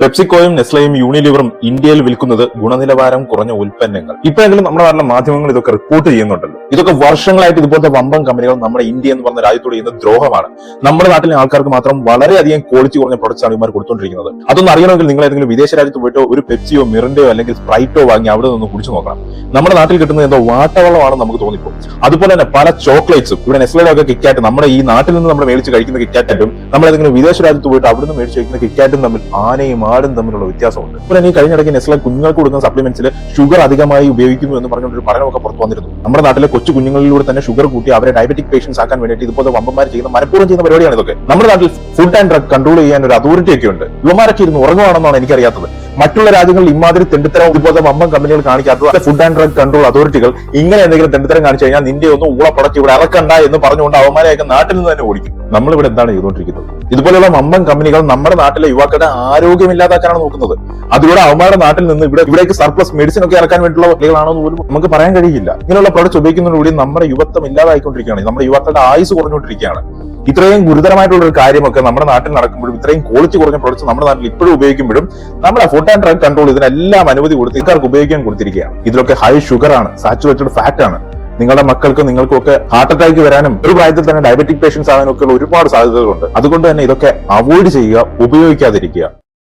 പെപ്സിക്കോയും നെസ്ലയും യൂണിലിവറും ഇന്ത്യയിൽ വിൽക്കുന്നത് ഗുണനിലവാരം കുറഞ്ഞ ഉൽപ്പന്നങ്ങൾ. ഇപ്പോഴെങ്കിലും നമ്മുടെ നാട്ടിലെ മാധ്യമങ്ങൾ ഇതൊക്കെ റിപ്പോർട്ട് ചെയ്യുന്നുണ്ടല്ലോ. ഇതൊക്കെ വർഷങ്ങളായിട്ട് ഇതുപോലത്തെ വമ്പൻ കമ്പനികൾ നമ്മുടെ ഇന്ത്യ എന്ന് പറഞ്ഞ രാജ്യത്തോട് ചെയ്യുന്ന ദ്രോഹമാണ്. നമ്മുടെ നാട്ടിലെ ആൾക്കാർക്ക് മാത്രം വളരെയധികം ക്വാളിറ്റി കുറഞ്ഞ പ്രൊഡക്ട്സ് ആണ് ഇവർ കൊടുത്തുകൊണ്ടിരിക്കുന്നത് അതൊന്നും അറിയണമെങ്കിൽ നിങ്ങൾ ഏതെങ്കിലും വിദേശ രാജ്യത്ത് പോയിട്ടോ ഒരു പെപ്സിയോ മിറിന്റെയോ അല്ലെങ്കിൽ സ്പ്രൈറ്റോ വാങ്ങി അവിടെ നിന്ന് കുടിച്ചു നോക്കണം. നമ്മുടെ നാട്ടിൽ കിട്ടുന്ന എന്തോ വാട്ടവെള്ളമാണ് നമുക്ക് തോന്നിപ്പോ അതുപോലെ തന്നെ പല ചോക്ലേറ്റ്സും ഇവിടെ നെസ്ലയുടെ ഒക്കെ കിറ്റാറ്റ് നമ്മുടെ ഈ നാട്ടിൽ നിന്ന് നമ്മൾ മേടിച്ച് കഴിക്കുന്ന കിക്കാറ്റും നമ്മൾ ഏതെങ്കിലും വിദേശ രാജ്യത്ത് പോയിട്ട് അവിടെ നിന്ന് മേടിച്ച് കഴിക്കുന്ന കിക്കാറ്റും തമ്മിൽ ആനയും ആടും തമ്മിലുള്ള വ്യത്യാസമുണ്ട്. ഇപ്പോൾ ഈ കഴിഞ്ഞിടയ്ക്ക് നെസ്ല കുഞ്ഞുങ്ങൾക്ക് കൊടുക്കുന്ന സപ്ലിമെന്റ്സിൽ ഷുഗർ അധികമായി ഉപയോഗിക്കുന്നു എന്ന് പറഞ്ഞുകൊണ്ട് ഒരു പഠനമൊക്കെ പുറത്തു വന്നിരുന്നു. നമ്മുടെ നാട്ടിലെ കൊച്ചു കുഞ്ഞുങ്ങളിലൂടെ തന്നെ ഷുഗർ കൂട്ടി അവരെ ഡയബറ്റിക് പേഷ്യൻസ് ആക്കാൻ വേണ്ടിയിട്ട് ഇതുപോലെ വമ്പന്മാർ ചെയ്യുന്ന മനഃപൂർവം ചെയ്യുന്ന പരിപാടിയാണ് ഇതൊക്കെ. നമ്മുടെ നാട്ടിൽ ഫുഡ് ആൻഡ് ഡ്രഗ് കൺട്രോൾ ചെയ്യാൻ ഒരു അതോറിറ്റി ഒക്കെ ഉണ്ട്. ഇവമാരൊക്കെ ഇരുന്ന് ഉറങ്ങുവാണെന്നാണ് എനിക്കറിയാത്തത്. മറ്റുള്ള രാജ്യങ്ങളിൽ ഇമാതിരി തെണ്ടിത്തരം ഇതുപോലത്തെ വമ്പൻ കമ്പനികൾ കാണിക്കാത്തത് ഫുഡ് ആൻഡ് ഡ്രഗ് കൺട്രോൾ അതോറിറ്റികൾ ഇങ്ങനെ എന്തെങ്കിലും തെണ്ടിത്തരം കാണിച്ചു കഴിഞ്ഞാൽ നിന്റെ ഒന്നും ഊള പ്രൊഡക്റ്റ് ഇവിടെ ഇറക്കണ്ട എന്ന് പറഞ്ഞുകൊണ്ട് അവന്മാരെയൊക്കെ നാട്ടിൽ നിന്ന് തന്നെ ഓടിക്കും. നമ്മൾ ഇവിടെ എന്താണ് ചെയ്തുകൊണ്ടിരിക്കുന്നത്? ഇതുപോലെയുള്ള മമ്പൻ കമ്പനികൾ നമ്മുടെ നാട്ടിലെ യുവാക്കളുടെ ആരോഗ്യം ഇല്ലാതാക്കാനാണ് നോക്കുന്നത്. അതിലൂടെ അവന്മാരുടെ നാട്ടിൽ നിന്ന് ഇവിടെ ഇവിടേക്ക് സർപ്ലസ് മെഡിസിൻ ഒക്കെ ഇറക്കാൻ വേണ്ടിയുള്ള വഴികളാണോ എന്ന് പോലും നമുക്ക് പറയാൻ കഴിയില്ല. ഇങ്ങനെയുള്ള പ്രൊഡക്ട്സ് ഉപയോഗിക്കുന്നതിലൂടെ നമ്മുടെ യുവത്വം ഇല്ലാതായിക്കൊണ്ടിരിക്കുകയാണ്. നമ്മുടെ യുവാക്കളുടെ ആയുസ് കുറഞ്ഞുകൊണ്ടിരിക്കുകയാണ്. ഇത്രയും ഗുരുതരമായിട്ടുള്ള ഒരു കാര്യമൊക്കെ നമ്മുടെ നാട്ടിൽ നടക്കുമ്പോഴും ഇത്രയും ക്വാളിറ്റി കുറഞ്ഞ പ്രൊഡക്ട്സ് നമ്മുടെ നാട്ടിൽ ഇപ്പോഴും ഉപയോഗിക്കുമ്പോഴും നമ്മുടെ ഫുഡ് ആൻഡ് ഡ്രഗ് കൺട്രോൾ ഇതിനെല്ലാം അനുമതി കൊടുത്ത് ഇക്കാർക്ക് ഉപയോഗിക്കാൻ കൊടുത്തിരിക്കുകയാണ്. ഇതിലൊക്കെ ഹൈ ഷുഗർ ആണ് സാച്ചുറേറ്റഡ് ഫാറ്റ് ആണ്. നിങ്ങളുടെ മക്കൾക്കും നിങ്ങൾക്കും ഒക്കെ ഹാർട്ട് അറ്റാക്ക് വരാനും ഒരു പ്രായത്തിൽ തന്നെ ഡയബറ്റിക് പേഷ്യൻസ് ആകാനും ഒക്കെ ഒരുപാട് സാധ്യതകളുണ്ട്. അതുകൊണ്ട് തന്നെ ഇതൊക്കെ അവോയ്ഡ് ചെയ്യുക ഉപയോഗിക്കാതിരിക്കുക.